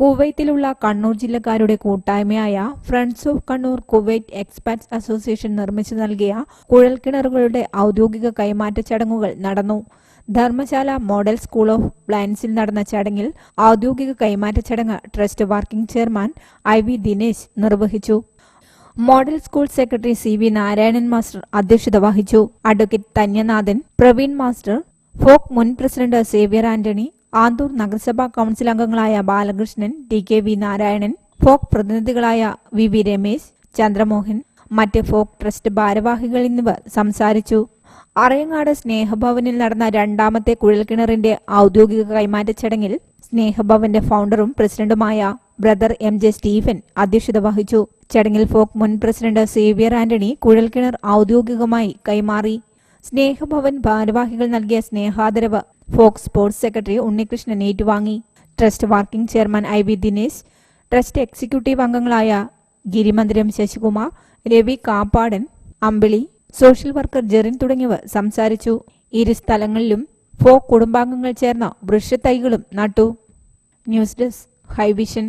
കുവൈത്തിലുള്ള കണ്ണൂർ ജില്ലക്കാരുടെ കൂട്ടായ്മയായ friends of Kannur Kuwait expats association നിർമ്മിച്ചു നൽകിയ കുഴൽക്കിണറുകളുടെ ഔദ്യോഗിക കൈമാറ്റ ചടങ്ങുകൾ നടന്നു. ധർമ്മശാല മോഡൽ സ്കൂൾ ഓഫ് പ്ലാൻസിൽ നടന്ന ചടങ്ങിൽ ഔദ്യോഗിക കൈമാറ്റ ചടങ്ങ് trust working chairman I V Dinesh നിർവഹിച്ചു. Model school secretary C V Narayanan master അധ്യക്ഷത വഹിച്ചു. Advocate Thanyanathan Praveen master FOKE മുൻ പ്രസിഡന്റ് സേവ്യർ ആന്റണി ആന്തൂർ നഗരസഭാ കൗൺസിൽ അംഗങ്ങളായ Balakrishnan T K V Narayanan FOKE പ്രതിനിധികളായ V V Ramesh Chandramohan മറ്റ് ഫോക്ക് ട്രസ്റ്റ് ഭാരവാഹികൾ എന്നിവർ സംസാരിച്ചു. അറയങ്ങാട് സ്നേഹഭവനിൽ നടന്ന രണ്ടാമത്തെ കുഴൽക്കിണറിന്റെ ഔദ്യോഗിക കൈമാറ്റ ചടങ്ങിൽ സ്നേഹഭവന്റെ ഫൗണ്ടറും പ്രസിഡന്റുമായ ബ്രദർ എം ജെ സ്റ്റീഫൻ അധ്യക്ഷത വഹിച്ചു. ചടങ്ങിൽ ഫോക്ക് മുൻ പ്രസിഡന്റ് സേവിയർ ആന്റണി കുഴൽക്കിണർ ഔദ്യോഗികമായി കൈമാറി. സ്നേഹഭവൻ ഭാരവാഹികൾ നൽകിയ സ്നേഹാദരവ് ഫോക്സ് സ്പോർട്സ് സെക്രട്ടറി ഉണ്ണികൃഷ്ണൻ ഏറ്റുവാങ്ങി. Trust working chairman I V Dinesh trust executive അംഗങ്ങളായ ഗിരിമന്ദിരം ശശികുമാർ രവി കാപ്പാടൻ അമ്പിളി സോഷ്യൽ വർക്കർ ജെറിൻ തുടങ്ങിയവർ സംസാരിച്ചു. ഇരു സ്ഥലങ്ങളിലും ഫോക് കുടുംബാംഗങ്ങൾ ചേർന്ന വൃക്ഷത്തൈകളും നട്ടു. News desk Hi Vision